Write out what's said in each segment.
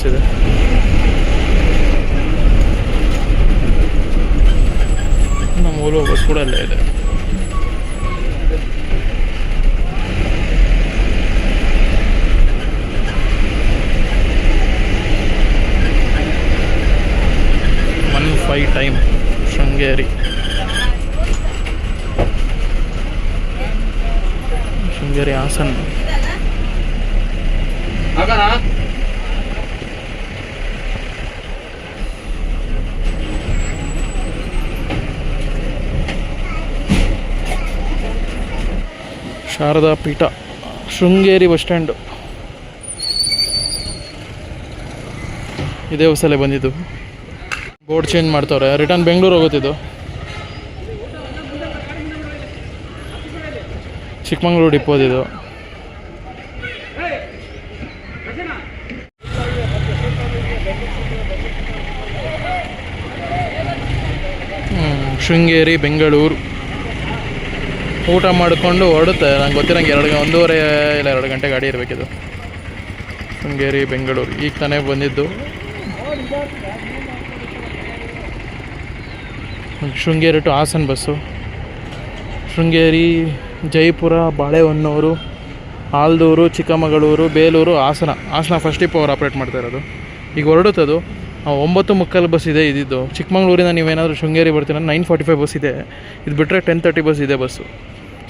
Bus ಇದೆ. ನಮ್ಮ Ola bus ಕೂಡ ಅಲ್ಲೇ ಇದೆ. One five time Sringeri. Sringeri Hassan. Sharada Peetha, Sringeri bus stand. ಇದೇ ಹೊಸಲೇ ಬಂದಿದ್ದು. ಬೋರ್ಡ್ ಚೇಂಜ್ ಮಾಡ್ತವ್ರೆ. ರಿಟರ್ನ್ ಬೆಂಗಳೂರು ಹೋಗುತ್ತಿದ್ದು. ಚಿಕ್ಕಮಂಗ್ಳೂರು ಡಿಪೋದಿದು ಶೃಂಗೇರಿ, ಬೆಂಗಳೂರು. ಊಟ ಮಾಡಿಕೊಂಡು ಹೊರಡುತ್ತೆ ನಂಗೆ ಗೊತ್ತಿರಂಗೆ ಎರಡು ಒಂದೂವರೆ ಇಲ್ಲ, ಎರಡು ಗಂಟೆ ಗಾಡಿ ಇರಬೇಕಿದು. ಶೃಂಗೇರಿ, ಬೆಂಗಳೂರು, ಈಗ ತಾನೇ ಬಂದಿದ್ದು. Sringeri to Hassan bus. Sringeri, Jaipur, Balehonnur Aldur Chikkamagaluru, Belur, Hassan. Hassan first trip ಅವ್ರು ಆಪ್ರೇಟ್ ಮಾಡ್ತಾ ಇರೋದು. ಈಗ ಹೊರಡುತ್ತದು. ಒಂಬತ್ತು ಮುಕ್ಕಾಲು ಬಸ್ ಇದೆ ಇದಿದ್ದು. ಚಿಕ್ಕಮಗಳೂರಿಂದ ನೀವೇನಾದರೂ ಶೃಂಗೇರಿ ಬರ್ತೀರ ನೈನ್ ಫಾರ್ಟಿ ಫೈವ್ ಬಸ್ ಇದೆ. ಇದು ಬಿಟ್ಟರೆ ಟೆನ್ ತರ್ಟಿ ಬಸ್ ಇದೆ ಬಸ್ಸು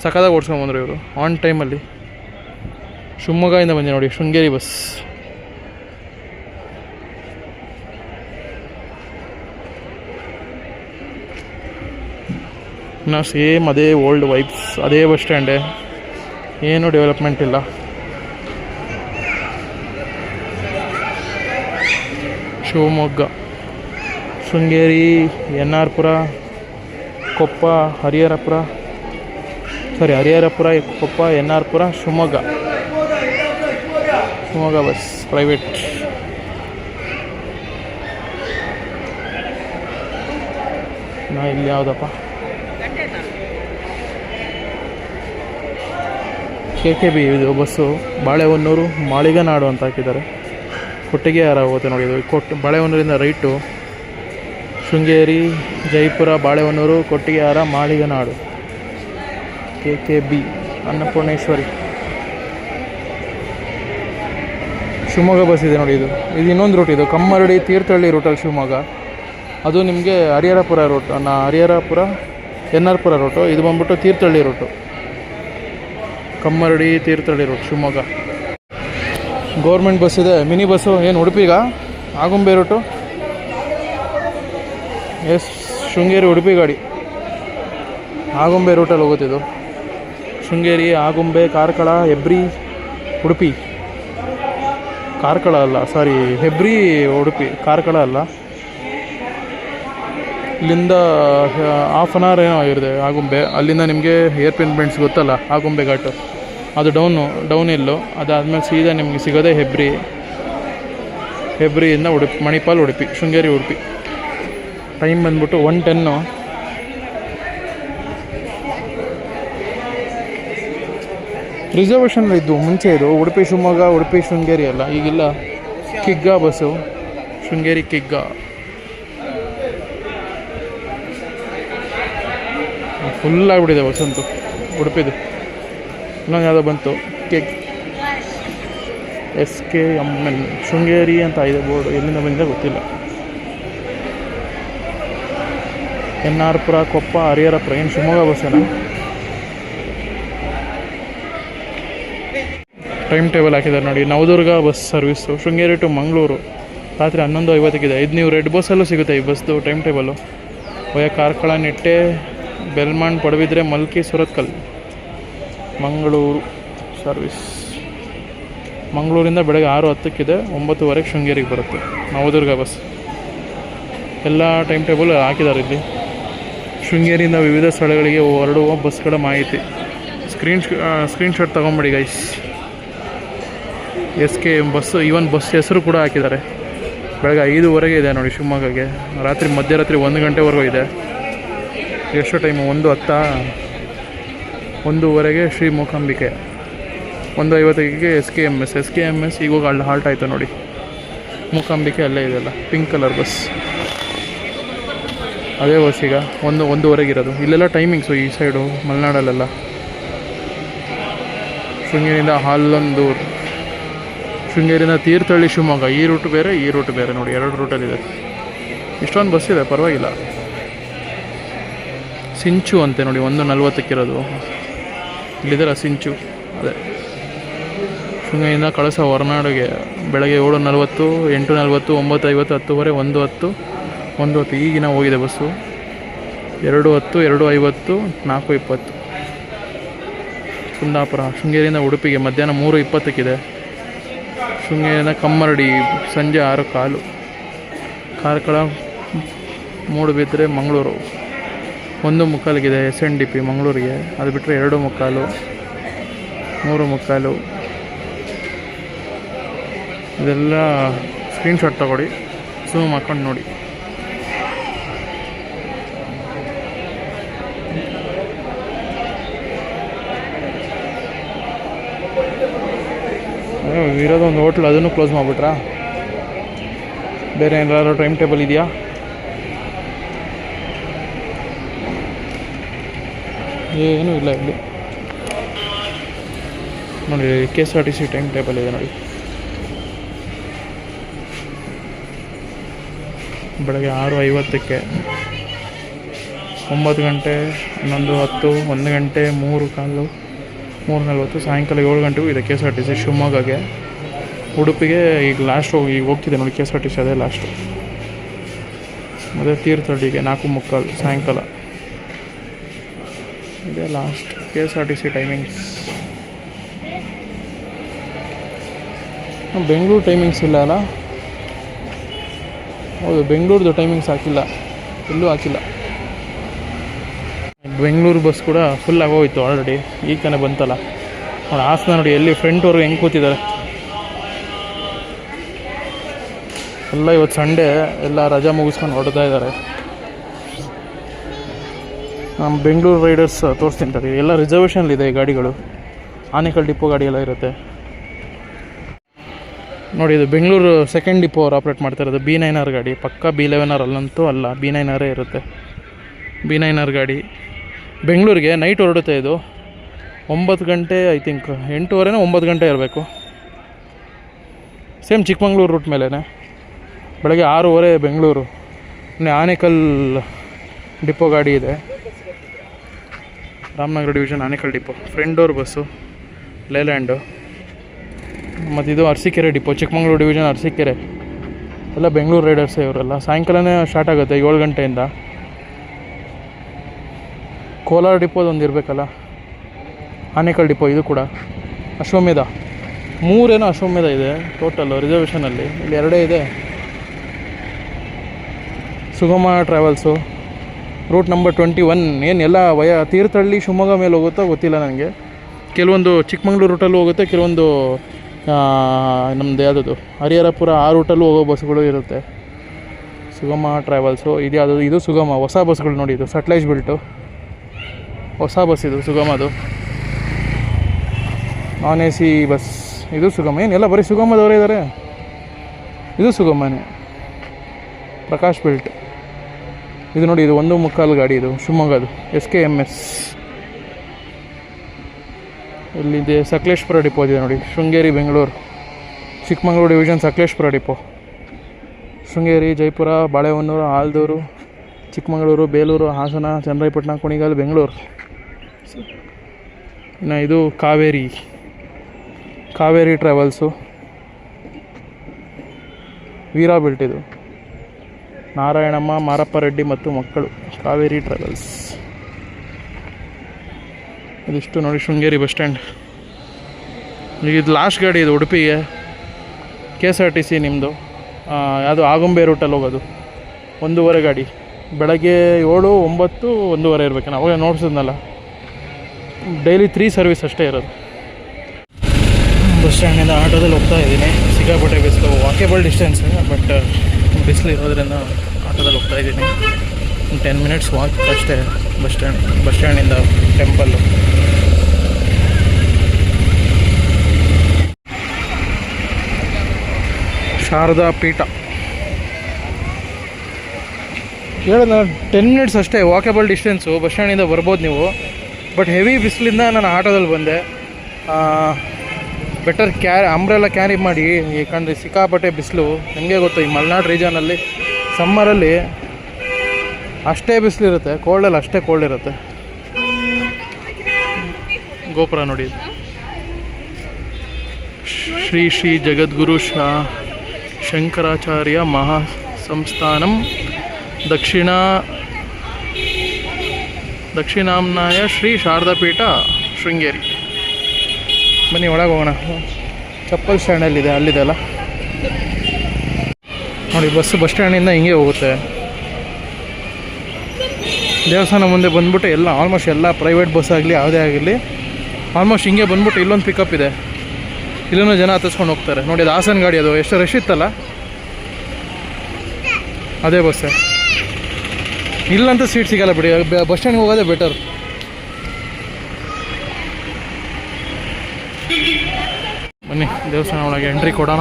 ಸಖತ್ತಾಗಿ ಓಡಿಸ್ಕೊಂಬಂದ್ರು ಇವರು ಆನ್ ಟೈಮಲ್ಲಿ ಶಿವಮೊಗ್ಗದಿಂದ ಬಂದೆ ನೋಡಿ, ಶೃಂಗೇರಿ ಬಸ್ ಇನ್ನು ಸೇಮ್ ಅದೇ ಓಲ್ಡ್ ವೈಬ್ಸ್ ಅದೇ ಬಸ್ ಸ್ಟ್ಯಾಂಡೇ ಏನು ಡೆವಲಪ್ಮೆಂಟ್ ಇಲ್ಲ. Shivamogga, Sringeri N R Pura Koppa, Hariharapura sorry Hariharapura, Koppa N R Pura Shivamogga. Shivamogga bus private ನಾ ಇಲ್ಲಿ ಯಾವುದಪ್ಪ? ಕೆ ಕೆ ಬಿ ಇದು ಬಸ್ಸು. ಬಾಳೆಹೊನ್ನೂರು, ಮಾಳಿಗನಾಡು ಅಂತ ಹಾಕಿದ್ದಾರೆ. ಕೊಟ್ಟಿಗೆ ಹಾರ ಹೋಗುತ್ತೆ ನೋಡಿ ಇದು. ಕೊಟ್ಟು ಬಾಳೆಹೊನ್ನೂರಿಂದ right. Sringeri, Jaipur, Balehonnur Kottigehara Maliganadu. K K B, Annapoorneshwari. Shivamogga bus ಇದೆ ನೋಡಿ ಇದು. ಇದು ಇನ್ನೊಂದು ರೂಟ್ ಇದು. ಕಮ್ಮರಡಿ ತೀರ್ಥಹಳ್ಳಿ ರೂಟಲ್ಲಿ ಶಿವಮೊಗ್ಗ. ಅದು ನಿಮಗೆ ಹರಿಹರಪುರ ರೂಟ್ ನಾ Hariharapura N R Pura route ಇದು ಬಂದ್ಬಿಟ್ಟು Thirthahalli route Kammaradi Thirthahalli route Shivamogga. Government bus ಇದೆ. ಮಿನಿ ಬಸ್ಸು ಏನು ಉಡುಪಿಗ ಆಗುಂಬೆ ರೂಟು ಎಸ್, ಶೃಂಗೇರಿ ಉಡುಪಿ ಗಾಡಿ. ಆಗುಂಬೆ ರೂಟಲ್ಲಿ ಹೋಗುತ್ತಿದ್ದು. ಶೃಂಗೇರಿ, ಆಗುಂಬೆ, ಕಾರ್ಕಳ, ಹೆಬ್ರಿ, ಉಡುಪಿ. ಕಾರ್ಕಳ ಅಲ್ಲ ಸಾರಿ ಹೆಬ್ರಿ, ಉಡುಪಿ. ಕಾರ್ಕಳ ಅಲ್ಲ. ಇಲ್ಲಿಂದ ಹಾಫ್ ಅನ್ ಅವರ್ ಏನೋ ಆಗಿರುತ್ತೆ ಆಗುಂಬೆ. ಅಲ್ಲಿಂದ ನಿಮಗೆ ಏರ್ ಪಿನ್ ಬೆಂಡ್ಸ್ ಗೊತ್ತಲ್ಲ, ಆಗುಂಬೆ ಘಾಟು. ಅದು ಡೌನು ಡೌನ್ ಇಲ್ಲು ಅದಾದಮೇಲೆ ಸೀದಾ ನಿಮಗೆ ಸಿಗೋದೇ ಹೆಬ್ರಿ ಹೆಬ್ರಿಯಿಂದ ಉಡುಪಿ, ಮಣಿಪಾಲ್ ಉಡುಪಿ, ಶೃಂಗೇರಿ ಉಡುಪಿ. ಟೈಮ್ ಬಂದ್ಬಿಟ್ಟು ಒನ್ ಟೆನ್ನು ರಿಸರ್ವೇಷನ್ ಇದ್ದು ಮುಂಚೆ ಇದು ಉಡುಪಿ ಶಿವಮೊಗ್ಗ, ಉಡುಪಿ ಶೃಂಗೇರಿ ಅಲ್ಲ ಈಗಿಲ್ಲ. ಕಿಗ್ಗಾ ಬಸ್ಸು ಶೃಂಗೇರಿ ಕಿಗ್ಗಾ ಫುಲ್ ಆಗಿಬಿಟ್ಟಿದೆ ಬಸ್ಸಂತೂ ಉಡುಪಿದು. ಇನ್ನೊಂದು ಯಾವುದೋ ಬಂತು. K S K M N Sringeri ಅಂತ ಇದೆ ಬೋರ್ಡ್. ಎಲ್ಲಿಂದ ಬಂದಿದೆ ಗೊತ್ತಿಲ್ಲ. ಎನ್ ಆರ್ ಪುರ, ಕೊಪ್ಪ ಹರಿಹರಪುರ ಏನು ಶಿವಮೊಗ್ಗ ಬಸ್ಸೇನ ಟೈಮ್ ಟೇಬಲ್ ಹಾಕಿದ್ದಾರೆ ನೋಡಿ. Navadurga bus service Sringeri to Mangaluru. ರಾತ್ರಿ ಹನ್ನೊಂದು ಐವತ್ತಕ್ಕಿದೆ. ಇದು ನೀವು ರೆಡ್ ಬಸ್ಸಲ್ಲೂ ಸಿಗುತ್ತೆ ಈ ಬಸ್ದು ಟೈಮ್ ಟೇಬಲು ಒಯ್ಯ ಕಾರ್ಕಳ, ನಿಟ್ಟೆ ಬೆಲ್ಮಾಂಡ್ ಪಡುಬಿದ್ರೆ, ಮಲ್ಕಿ, ಸುರತ್ಕಲ್. ಮಂಗಳೂರು ಸರ್ವಿಸ್. ಮಂಗಳೂರಿಂದ ಬೆಳಗ್ಗೆ ಆರು ಹತ್ತಕ್ಕಿದೆ, ಒಂಬತ್ತುವರೆಗೆ ಶೃಂಗೇರಿಗೆ ಬರುತ್ತೆ. ನವದುರ್ಗ ಬಸ್. ಎಲ್ಲ ಟೈಮ್ ಟೇಬಲ್ ಹಾಕಿದ್ದಾರೆ ಇಲ್ಲಿ. ಶೃಂಗೇರಿಯಿಂದ ವಿವಿಧ ಸ್ಥಳಗಳಿಗೆ ಹೊರಡುವ ಬಸ್ಗಳ ಮಾಹಿತಿ. Screen screenshot ತೊಗೊಂಬಿಡಿ guys S K bus even bus ಹೆಸರು ಕೂಡ ಹಾಕಿದ್ದಾರೆ. ಬೆಳಗ್ಗೆ ಐದುವರೆಗೆ ಇದೆ ನೋಡಿ ಶಿವಮೊಗ್ಗಗೆ ರಾತ್ರಿ ಮಧ್ಯರಾತ್ರಿ ಒಂದು ಗಂಟೆವರೆಗೂ ಇದೆ. ಎಷ್ಟು ಟೈಮು ಒಂದು ಹತ್ತ ಒಂದೂವರೆಗೆ ಶ್ರೀ ಮೂಕಾಂಬಿಕೆ. ಒಂದು ಐವತ್ತೈದಿಗೆ S K M S. S K M S ಈಗ ಅಲ್ಲಿ ಹಾಲ್ಟ್ ಆಯಿತು ನೋಡಿ. ಮೂಕಾಂಬಿಕೆ ಅಲ್ಲೇ ಇದೆಯಲ್ಲ ಪಿಂಕ್ ಕಲರ್ ಬಸ್ ಅದೇ ಬಸ್ ಈಗ, ಒಂದು, ಒಂದೂವರೆಗೆ ಇರೋದು. ಇಲ್ಲೆಲ್ಲ ಟೈಮಿಂಗ್ಸು ಈ ಸೈಡು ಮಲೆನಾಡಲ್ಲೆಲ್ಲ. ಶೃಂಗೇರಿಯಿಂದ ಹಾಲೊಂದು ಶೃಂಗೇರಿಯಿಂದ ತೀರ್ಥಹಳ್ಳಿ ಶಿವಮೊಗ್ಗ. ಈ ರೂಟ್ ಬೇರೆ, ಈ ರೂಟ್ ಬೇರೆ ನೋಡಿ, ಎರಡು ರೂಟಲ್ಲಿದೆ ಇಷ್ಟೊಂದು ಬಸ್ ಇದೆ, ಪರವಾಗಿಲ್ಲ. ಸಿಂಚು ಅಂತೆ ನೋಡಿ, ಒಂದು ನಲ್ವತ್ತಕ್ಕಿರೋದು. ಇಲ್ಲಿದ್ದೀರ ಸಿಂಚು, ಅದೇ. ಶೃಂಗೇರಿಯಿಂದ ಕಳಸ ಹೊರನಾಡಿಗೆ ಬೆಳಗ್ಗೆ ಏಳು ನಲವತ್ತು ಎಂಟು ನಲವತ್ತು ಒಂಬತ್ತು ಐವತ್ತು ಹತ್ತುವರೆ ಒಂದು ಹತ್ತು ಒಂದು ಹತ್ತು ಈಗಿನ ಹೋಗಿದೆ ಬಸ್ಸು. ಎರಡು ಹತ್ತು, ಎರಡು ಐವತ್ತು, ನಾಲ್ಕು ಇಪ್ಪತ್ತು. ಕುಂದಾಪುರ, ಶೃಂಗೇರಿಯಿಂದ ಉಡುಪಿಗೆ ಮಧ್ಯಾಹ್ನ ಮೂರು ಇಪ್ಪತ್ತಕ್ಕಿದೆ. ಶೃಂಗೇರಿಯಿಂದ ಕಮ್ಮರಡಿ, ಸಂಜೆ ಆರು ಕಾಲು. ಕಾರ್ಕಳ, ಮೂಡುಬಿದ್ರೆ, ಮಂಗಳೂರು. ಒಂದು ಮುಕ್ಕಾಲಿಗಿದೆ ಎಸ್ ಎನ್ ಡಿ ಪಿ ಮಂಗಳೂರಿಗೆ. ಅದು ಬಿಟ್ಟರೆ ಎರಡು ಮುಕ್ಕಾಲು, ಮೂರು ಮುಕ್ಕಾಲು. ಇದೆಲ್ಲ ಸ್ಕ್ರೀನ್ಶಾಟ್ ತಗೊಳ್ಳಿ ಝೂಮ್ ಹಾಕ್ಕೊಂಡು ನೋಡಿ. ಇರೋದು ಒಂದು ಹೋಟ್ಲ್ ಅದನ್ನು ಕ್ಲೋಸ್ ಮಾಡಿಬಿಟ್ರಾ? ಬೇರೆ ಏನಾದರೂ ಟೈಮ್ ಟೇಬಲ್ ಇದೆಯಾ? ಏನೂ ಇಲ್ಲ ಇಲ್ಲಿ. ನೋಡಿ K S R T C time table ಇದೆ ನೋಡಿ. ಬೆಳಗ್ಗೆ ಆರು ಐವತ್ತಕ್ಕೆ ಒಂಬತ್ತು ಗಂಟೆ ಹನ್ನೊಂದು ಹತ್ತು, ಒಂದು ಗಂಟೆ, ಮೂರು ಕಾಲು, ಮೂರು ನಲ್ವತ್ತು, ಸಾಯಂಕಾಲ ಏಳು ಗಂಟೆಗೂ ಇದೆ K S R T C ಶಿವಮೊಗ್ಗಗೆ ಉಡುಪಿಗೆ ಈಗ ಲಾಸ್ಟ್ ಹೋಗಿ ಈಗ ಹೋಗ್ತಿದೆ ನೋಡಿ K S R T C ಅದೇ ಲಾಸ್ಟು ಮತ್ತು ತೀರ್ಥಹಳ್ಳಿಗೆ ನಾಲ್ಕು ಮುಕ್ಕಾಲು ಸಾಯಂಕಾಲ. Last K S R T C timings Bengaluru timings ಇಲ್ಲ ಅಲ್ಲ? ಹೌದು ಬೆಂಗಳೂರ್ದು ಟೈಮಿಂಗ್ಸ್ ಹಾಕಿಲ್ಲ. ಎಲ್ಲೂ ಹಾಕಿಲ್ಲ. ಬೆಂಗಳೂರು ಬಸ್ ಕೂಡ ಫುಲ್ ಆಗೋಯ್ತು ಆಲ್ರೆಡಿ ಈಗ ತಾನೇ ಬಂತಲ್ಲ. ನೋಡಿ ಹಾಸನ ನೋಡಿ, ಎಲ್ಲಿ ಫ್ರಂಟವ್ರು ಹೆಂಗೆ ಕೂತಿದ್ದಾರೆ ಎಲ್ಲ ಇವತ್ತು ಸಂಡೇ ಎಲ್ಲ ರಜಾ ಮುಗಿಸ್ಕೊಂಡು ಹೊಡ್ತಾ ಇದ್ದಾರೆ ನಮ್ಮ ಬೆಂಗಳೂರು ರೈಡರ್ಸ್ ತೋರಿಸ್ತೀನಿ ತಡಿ ಎಲ್ಲ ರಿಸರ್ವೇಷನ್ ಇದೆ ಈ ಗಾಡಿಗಳು. ಆನೇಕಲ್ ಡಿಪೋ ಗಾಡಿ ಎಲ್ಲ ಇರುತ್ತೆ. ನೋಡಿ, ಇದು ಬೆಂಗಳೂರು ಸೆಕೆಂಡ್ ಡಿಪೋ ಅವ್ರು ಆಪ್ರೇಟ್ ಮಾಡ್ತಾ ಇರೋದು. ಬಿ ನೈನ್ ಆರ್ ಗಾಡಿ. ಪಕ್ಕ ಬಿ ಲೆವೆನ್ ಆರ್ ಅಲ್ಲಂತೂ ಅಲ್ಲ ಬಿ ನೈನ್ ಆರೇ ಇರುತ್ತೆ. ಬಿ ನೈನ್ ಆರ್ ಗಾಡಿ ಬೆಂಗಳೂರಿಗೆ ನೈಟ್ ಹೊರಡುತ್ತೆ ಇದು. ಒಂಬತ್ತು ಗಂಟೆ ಐ ಥಿಂಕ್ ಎಂಟೂವರೆನೋ ಒಂಬತ್ತು ಗಂಟೆ ಇರಬೇಕು. ಸೇಮ್ ಚಿಕ್ಕಮಂಗ್ಳೂರು ರೂಟ್ ಮೇಲೇ ಬೆಳಗ್ಗೆ ಆರೂವರೆ ಬೆಂಗಳೂರು ಆನೇಕಲ್ ಡಿಪೋ ಗಾಡಿ ಇದೆ. Ramanagara division Anekal depot. Front door bus Leyland ಮತ್ತು ಇದು ಅರಸೀಕೆರೆ ಡಿಪೋ, ಚಿಕ್ಕಮಂಗ್ಳೂರು ಡಿವಿಷನ್ ಅರಸೀಕೆರೆ. ಎಲ್ಲ ಬೆಂಗಳೂರು ರೈಡರ್ಸೇ ಇವರೆಲ್ಲ. ಸಾಯಂಕಾಲನೇ ಸ್ಟಾರ್ಟ್ ಆಗುತ್ತೆ, ಏಳು ಗಂಟೆಯಿಂದ. ಕೋಲಾರ ಡಿಪೋದೊಂದು ಇರಬೇಕಲ್ಲ? ಆನೇಕಲ್ ಡಿಪೋ ಇದು ಕೂಡ. ಅಶ್ವಮೇಧ. ಮೂರೇನೋ ಅಶ್ವಮೇಧ ಇದೆ ಟೋಟಲ್ ರಿಸರ್ವೇಷನಲ್ಲಿ ಇಲ್ಲಿ ಎರಡೇ ಇದೆ. Sugama travels route number twenty one. ಏನೆಲ್ಲ ವಯ ತೀರ್ಥಹಳ್ಳಿ, ಶಿವಮೊಗ್ಗ ಮೇಲೆ ಹೋಗುತ್ತೋ ಗೊತ್ತಿಲ್ಲ ನನಗೆ. ಕೆಲವೊಂದು ಚಿಕ್ಕಮಂಗ್ಳೂರು ರೂಟಲ್ಲೂ ಹೋಗುತ್ತೆ, ಕೆಲವೊಂದು ನಮ್ಮದು ಯಾವುದದು, ಹರಿಹರಪುರ ಆ ರೂಟಲ್ಲೂ ಹೋಗೋ ಬಸ್ಗಳು ಇರುತ್ತೆ. ಸುಗಮ ಟ್ರಾವೆಲ್ಸು ಇದು ಯಾವುದು ಇದು ಸುಗಮ. ಹೊಸ ಬಸ್ಗಳು ನೋಡಿ, ಇದು ಸಟ್ಲೈಜ್ ಬಿಲ್ಟು ಹೊಸ ಬಸ್ ಇದು, ಸುಗಮದು. Non A C bus. ಇದು ಸುಗಮ. ಏನೆಲ್ಲ ಬರೀ ಸುಗಮದವರೇ ಇದ್ದಾರೆ ಇದು ಸುಗಮನೇ. ಪ್ರಕಾಶ್ ಬಿಲ್ಟ್ ಇದು ನೋಡಿ, ಇದು ಒಂದು ಮುಕ್ಕಾಲು ಗಾಡಿ ಇದು ಶಿವಮೊಗ್ಗದು ಎಸ್ ಕೆ ಎಂ ಎಸ್ ಇಲ್ಲಿದೆ ಸಕಲೇಶ್ಪುರ ಡಿಪೋ ಇದೆ ನೋಡಿ, Sringeri, Bengaluru. Chikkamagaluru division Sakleshpur depot. Sringeri, Jaipur, Balehonnur Aldur Chikkamagaluru, Belur, Hassan, Channarayapatna, Kunigal, Bengaluru. ಇನ್ನು ಇದು ಕಾವೇರಿ. ಕಾವೇರಿ ಟ್ರಾವೆಲ್ಸು. ವೀರಾ ಬಿಲ್ಟ್ ಇದು. ನಾರಾಯಣಮ್ಮ ಮಾರಪ್ಪ ರೆಡ್ಡಿ ಮತ್ತು ಮಕ್ಕಳು, ಕಾವೇರಿ ಟ್ರಾವೆಲ್ಸ್. ಇದಿಷ್ಟು ನೋಡಿ ಶೃಂಗೇರಿ ಬಸ್ ಸ್ಟ್ಯಾಂಡ್. ಈಗ ಇದು ಲಾಸ್ಟ್ ಗಾಡಿ ಇದು ಉಡುಪಿಗೆ. K S R T C ನಿಮ್ಮದು ಅದು ಆಗುಂಬೆ ರೂಟಲ್ಲಿ ಹೋಗೋದು. ಒಂದೂವರೆ ಗಾಡಿ. ಬೆಳಗ್ಗೆ ಏಳು, ಒಂಬತ್ತು, ಒಂದೂವರೆ ಇರಬೇಕು ನಾವು ನೋಡ್ಸಿದ್ನಲ್ಲ. ಡೈಲಿ ತ್ರೀ ಸರ್ವಿಸ್ ಅಷ್ಟೇ ಇರೋದು. ಬಸ್ ಸ್ಟ್ಯಾಂಡಿಂದ ಆಟೋದಲ್ಲಿ ಹೋಗ್ತಾ ಇದ್ದೀನಿ. ಸಿಕ್ಕಾಪಟ್ಟೆ ಬಿಸಿಲು. ವಾಕೇಬಲ್ ಡಿಸ್ಟೆನ್ಸ್ ಬಟ್ ಬಿಸಿಲು ಇರೋದ್ರಿಂದ ಆಟೋದಲ್ಲಿ ಹೋಗ್ತಾ ಇದ್ದೀನಿ. ಟೆನ್ ಮಿನಿಟ್ಸ್ ವಾಕ್ ಅಷ್ಟೇ ಬಸ್ ಸ್ಟ್ಯಾಂಡ್ ಬಸ್ ಸ್ಟ್ಯಾಂಡಿಂದ ಟೆಂಪಲ್ಲು ಶಾರದಾ ಪೀಠ. ಹೇಳಿದ ಟೆನ್ ಮಿನಿಟ್ಸ್ ಅಷ್ಟೇ ವಾಕೇಬಲ್ ಡಿಸ್ಟೆನ್ಸು ಬಸ್ ಸ್ಟ್ಯಾಂಡಿಂದ ಬರ್ಬೋದು ನೀವು. ಬಟ್ ಹೆವಿ ಬಿಸಿಲಿಂದ ನಾನು ಆಟೋದಲ್ಲಿ ಬಂದೆ. ಬೆಟರ್ ಕ್ಯಾ ಅಂಬ್ರೆಲ್ಲ ಕ್ಯಾರಿ ಮಾಡಿ, ಏಕೆಂದರೆ ಸಿಕ್ಕಾಪಟ್ಟೆ ಬಿಸಿಲು. ನಿಮಗೆ ಗೊತ್ತು, ಈ ಮಲೆನಾಡು ರೀಜನಲ್ಲಿ ಸಮ್ಮರಲ್ಲಿ ಅಷ್ಟೇ ಬಿಸಿಲಿರುತ್ತೆ ಕೋಲ್ಡಲ್ಲಿ ಅಷ್ಟೇ ಕೋಲ್ಡ್ ಇರುತ್ತೆ. ಗೋಪುರ ನೋಡಿ. ಶ್ರೀ ಶ್ರೀ ಜಗದ್ಗುರು ಶಾ ಶಂಕರಾಚಾರ್ಯ ಮಹಾ ಸಂಸ್ಥಾನಂ ದಕ್ಷಿಣ ದಕ್ಷಿಣಾಮ್ನಾಯ ಶ್ರೀ ಶಾರದಾಪೀಠ ಶೃಂಗೇರಿ. ಬನ್ನಿ ಒಳಗೆ ಹೋಗೋಣ. ಚಪ್ಪಲ್ ಸ್ಟ್ಯಾಂಡಲ್ಲಿದೆ ಅಲ್ಲಿದೆ ಅಲ್ಲ ನೋಡಿ, ಬಸ್ ಬಸ್ ಸ್ಟ್ಯಾಂಡಿಂದ ಹಿಂಗೆ ಹೋಗುತ್ತೆ. ದೇವಸ್ಥಾನ ಮುಂದೆ ಬಂದ್ಬಿಟ್ಟು ಎಲ್ಲ ಆಲ್ಮೋಸ್ಟ್ ಎಲ್ಲ ಪ್ರೈವೇಟ್ ಬಸ್ ಆಗಲಿ, ಯಾವುದೇ ಆಗಲಿ ಆಲ್ಮೋಸ್ಟ್ ಹಿಂಗೆ ಬಂದ್ಬಿಟ್ಟು ಇಲ್ಲೊಂದು ಪಿಕಪ್ ಇದೆ. ಇಲ್ಲೂ ಜನ ಹತ್ತಿಸ್ಕೊಂಡು ಹೋಗ್ತಾರೆ. ನೋಡಿ, ಅದು ಹಾಸನ ಗಾಡಿ ಅದು. ಎಷ್ಟು ರಶ್ ಇತ್ತಲ್ಲ? ಅದೇ ಬಸ್ಸೇ ಇಲ್ಲಂತೂ ಸೀಟ್ ಸಿಗಲ್ಲ ಬಿಡಿ. ಬಸ್ ಸ್ಟ್ಯಾಂಡ್ಗೆ ಹೋಗೋದೇ ಬೆಟರ್ ಬನ್ನಿ ದೇವಸ್ಥಾನ ಒಳಗೆ ಎಂಟ್ರಿ ಕೊಡೋಣ.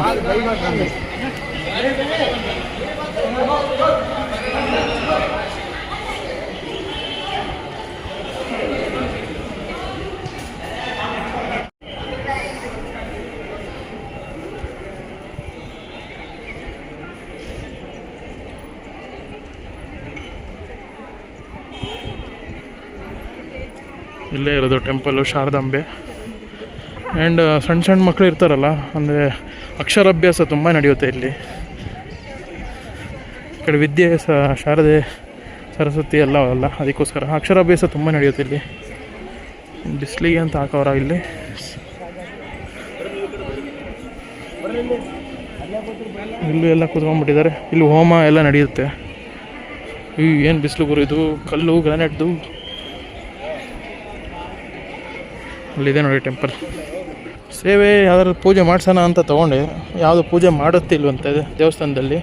ಇಲ್ಲೇ ಇರೋದು ಟೆಂಪಲ್ಲು ಶಾರದಾಂಬೆ. ಆ್ಯಂಡ್ ಸಣ್ಣ ಸಣ್ಣ ಮಕ್ಕಳು ಇರ್ತಾರಲ್ಲ, ಅಂದರೆ ಅಕ್ಷರಾಭ್ಯಾಸ ತುಂಬ ನಡೆಯುತ್ತೆ ಇಲ್ಲಿ. ಈ ಕಡೆ ವಿದ್ಯೆ, ಸ, ಶಾರದೆ, ಸರಸ್ವತಿ ಎಲ್ಲ ಅಲ್ಲ, ಅದಕ್ಕೋಸ್ಕರ ಅಕ್ಷರಾಭ್ಯಾಸ ತುಂಬ ನಡೆಯುತ್ತೆ ಇಲ್ಲಿ. ಬಿಸಿಲಿಗೆ ಅಂತ ಹಾಕೋರ ಇಲ್ಲಿ. ಇಲ್ಲೂ ಎಲ್ಲ ಕೂತ್ಕೊಂಡ್ಬಿಟ್ಟಿದ್ದಾರೆ. ಇಲ್ಲಿ ಹೋಮ ಎಲ್ಲ ನಡೆಯುತ್ತೆ. ಈ ಏನು ಬಿಸಿಲು ಗುರು ಇದು? ಕಲ್ಲು, ಗ್ರಾನೈಟ್ದು. ಅಲ್ಲಿದೆ ನೋಡಿ ಟೆಂಪಲ್. ಸೇವೆ ಯಾವ್ದಾದ್ರು ಪೂಜೆ ಮಾಡ್ಸೋಣ ಅಂತ ತೊಗೊಂಡೆ. ಯಾವುದು ಪೂಜೆ ಮಾಡುತ್ತಿಲ್ವಂತೆ ದೇವಸ್ಥಾನದಲ್ಲಿ.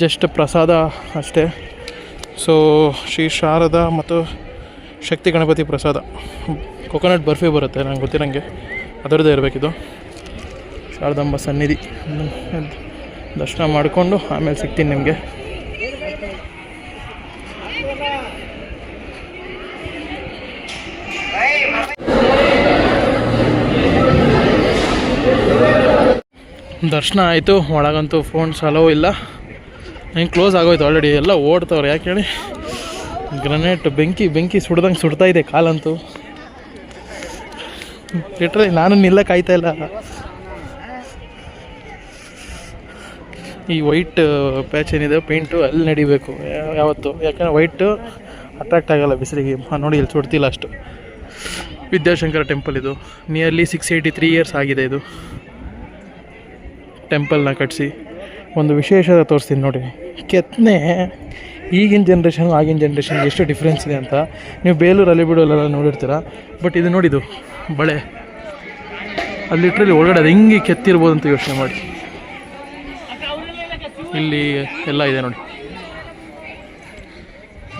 ಜಸ್ಟ್ ಪ್ರಸಾದ ಅಷ್ಟೇ. ಸೊ ಶ್ರೀ ಶಾರದಾ ಮತ್ತು ಶಕ್ತಿ ಗಣಪತಿ ಪ್ರಸಾದ. ಕೊಕೊನಟ್ ಬರ್ಫಿ ಬರುತ್ತೆ ನಂಗೆ ಗೊತ್ತಿರಂಗೆ ಅದರದ್ದೇ ಇರಬೇಕಿದು. ಶಾರದಾಂಬ ಸನ್ನಿಧಿ. ದರ್ಶನ ಮಾಡಿಕೊಂಡು ಆಮೇಲೆ ಸಿಗ್ತೀನಿ ನಿಮಗೆ. ದರ್ಶನ ಆಯಿತು. ಒಳಗಂತೂ ಫೋನ್ಸ್ ಅಲೋ ಇಲ್ಲ. ಹಿಂಗೆ ಕ್ಲೋಸ್ ಆಗೋಯ್ತು ಆಲ್ರೆಡಿ ಎಲ್ಲ ಓಡ್ತವ್ರೆ, ಯಾಕೆ ಹೇಳಿ? ಗ್ರನೇಟ್ ಬೆಂಕಿ ಬೆಂಕಿ ಸುಡ್ದಂಗೆ ಸುಡ್ತಾ ಇದೆ ಕಾಲಂತೂ. ಲಿಟ್ರಲಿ ನಾನು ನಿಲ್ಲ ಕಾಯ್ತಾ ಇಲ್ಲ. ಈ ವೈಟ್ ಪ್ಯಾಚ್ ಏನಿದೆ ಪೇಂಟು ಅಲ್ಲಿ ನಡಿಬೇಕು. ಯಾವತ್ತು? ಯಾಕಂದರೆ ವೈಟು ಅಟ್ರಾಕ್ಟ್ ಆಗಲ್ಲ ಬಿಸಿಲಿಗೆ. ನೋಡಿ, ಇಲ್ಲಿ ಸುಡ್ತಿಲ್ಲ ಅಷ್ಟು. ವಿದ್ಯಾಶಂಕರ ಟೆಂಪಲ್ ಇದು. Nearly six eighty three years ಆಗಿದೆ ಇದು. ಟೆಂಪಲ್ನ ಕಟ್ಟಿಸಿ ಒಂದು ವಿಶೇಷತೆ ತೋರಿಸ್ತೀನಿ ನೋಡಿ. ಕೆತ್ತನೆ ಈಗಿನ ಜನ್ರೇಷನ್ ಆಗಿನ ಜನ್ರೇಷನ್ ಎಷ್ಟು ಡಿಫ್ರೆನ್ಸ್ ಇದೆ ಅಂತ. ನೀವು ಬೇಲೂರು ಅಲ್ಲಿ ಬಿಡೋಲ್ಲ ನೋಡಿರ್ತೀರ. ಬಟ್ ಇದು ನೋಡಿದು, ಬಳೆ. ಅಲ್ಲಿ ಲಿಟ್ರಲಿ ಒಳಗಡೆ ಅದು ಹಿಂಗೆ ಕೆತ್ತಿರ್ಬೋದು ಅಂತ ಯೋಚನೆ ಮಾಡಿ. ಇಲ್ಲಿ ಎಲ್ಲ ಇದೆ ನೋಡಿ.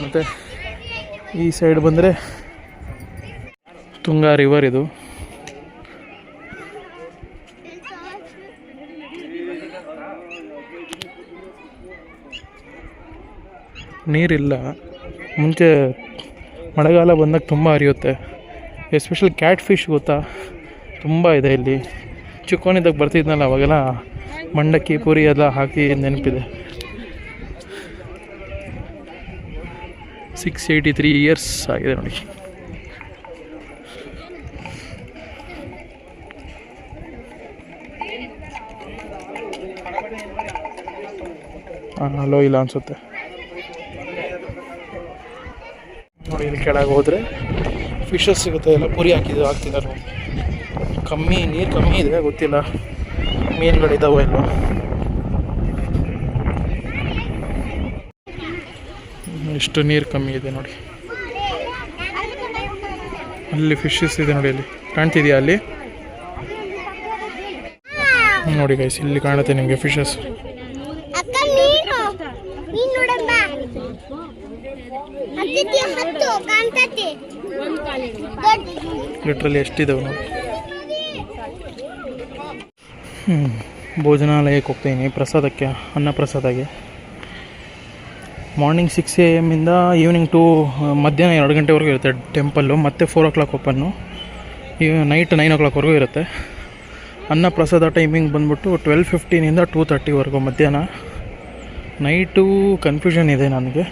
ಮತ್ತು ಈ ಸೈಡ್ ಬಂದರೆ ತುಂಗಾ ರಿವರ್ ಇದು. ನೀರಿಲ್ಲ. ಮುಂಚೆ ಮಳೆಗಾಲ ಬಂದಾಗ ತುಂಬ ಹರಿಯುತ್ತೆ. ಎಸ್ಪೆಷಲ್ ಕ್ಯಾಟ್ ಫಿಶ್ ಗೊತ್ತಾ? ತುಂಬ ಇದೆ ಇಲ್ಲಿ. ಚಿಕ್ಕೋನಿದ್ದಾಗ ಬರ್ತಿದ್ನಲ್ಲ, ಅವಾಗೆಲ್ಲ ಮಂಡಕ್ಕಿ, ಪೂರಿ ಎಲ್ಲ ಹಾಕಿ ನೆನಪಿದೆ. ಸಿಕ್ಸ್ ಏಯ್ಟಿ ತ್ರೀ ಇಯರ್ಸ್ ಆಗಿದೆ ನೋಡಿ. ಹಾಂ, ಅಲ್ಲೋ, ಇಲ್ಲ ಅನಿಸುತ್ತೆ. ನೋಡಿ ಇಲ್ಲಿ ಕೆಳಗೆ ಹೋದರೆ ಫಿಶಸ್ ಸಿಗುತ್ತೆ, ಎಲ್ಲ ಪುರಿ ಹಾಕಿದ್ದು ಹಾಕ್ತಿದ್ದಾರೆ. ಕಮ್ಮಿ, ನೀರು ಕಮ್ಮಿ ಇದೆ, ಗೊತ್ತಿಲ್ಲ. ಮೀನುಗಳಿದ್ದಾವೆ ಇಲ್ಲ ಎಷ್ಟು ನೀರು ಕಮ್ಮಿ ಇದೆ ನೋಡಿ. ಅಲ್ಲಿ ಫಿಶಸ್ ಇದೆ ನೋಡಿ ಅಲ್ಲಿ. ಕಾಣ್ತಿದೆಯಾ ಅಲ್ಲಿ? ನೋಡಿ ಗೈಸ್ ಇಲ್ಲಿ ಕಾಣುತ್ತೆ ನಿಮಗೆ ಫಿಶಸ್ ಅಕ್ಕ ನೀನು ನೀನ್ ನೋಡಮ್ಮ ಹತ್ತಿದ್ದಿ ಹತ್ತು ಲಿಟ್ರಲಿ ನೋಡಿ. ಹ್ಞೂ ಭೋಜನಾಲಯಕ್ಕೆ ಹೋಗ್ತೀನಿ ಪ್ರಸಾದಕ್ಕೆ, ಅನ್ನ ಪ್ರಸಾದಕ್ಕೆ ಮಾರ್ನಿಂಗ್ ಸಿಕ್ಸ್ ಎ ಎಮ್ಮಿಂದ ಈವ್ನಿಂಗ್ ಟು ಮಧ್ಯಾಹ್ನ ಎರಡು ಗಂಟೆವರೆಗೂ ಇರುತ್ತೆ ಟೆಂಪಲ್ಲು ಮತ್ತೆ ಫೋರ್ ಓ ಕ್ಲಾಕ್ ಓಪನ್ನು ಈ ನೈಟ್ ನೈನ್ ಓ ಕ್ಲಾಕ್ವರೆಗೂ ಇರುತ್ತೆ. ಅನ್ನ ಪ್ರಸಾದ ಟೈಮಿಂಗ್ ಬಂದ್ಬಿಟ್ಟು ಟ್ವೆಲ್ ಫಿಫ್ಟೀನಿಂದ ಟೂ ತರ್ಟಿವರೆಗೂ ಮಧ್ಯಾಹ್ನ. ನೈಟು ಕನ್ಫ್ಯೂಷನ್ ಇದೆ ನನಗೆ.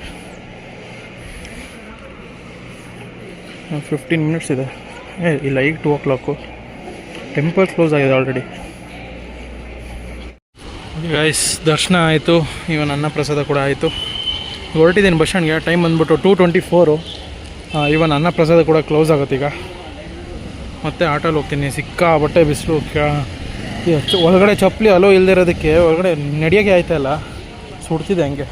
ಫಿಫ್ಟೀನ್ ಮಿನಿಟ್ಸ್ ಇದೆ. ಏ, ಇಲ್ಲ, ಈಗ two o'clock temple close ಆಗಿದೆ ಆಲ್ರೆಡಿ ಗೈಸ್ ದರ್ಶನ ಆಯಿತು. ಇವನ್ ಅನ್ನ ಪ್ರಸಾದ ಕೂಡ ಆಯಿತು. ಹೊರಟಿದ್ದೀನಿ ಬಸ್ ಸ್ಟ್ಯಾಂಡ್ಗೆ ಟೈಮ್ ಬಂದ್ಬಿಟ್ಟು ಟೂ ಟ್ವೆಂಟಿ ಫೋರು ಇವನ್ ಅನ್ನ ಪ್ರಸಾದ ಕೂಡ ಕ್ಲೋಸ್ ಆಗುತ್ತೆ ಈಗ. ಮತ್ತೆ ಆಟೋಲ್ಲಿ ಹೋಗ್ತೀನಿ. ಸಿಕ್ಕಾಬಟ್ಟೆ ಬಿಸಿಲು. ಒಳಗಡೆ ಚಪ್ಪಲಿ ಅಲೋ ಇಲ್ದಿರೋದಕ್ಕೆ ಒಳಗಡೆ ನಡೆಯೋಕ್ಕೆ ಆಯ್ತಲ್ಲ ಸುಡ್ತಿದೆ ಹಂಗೆ.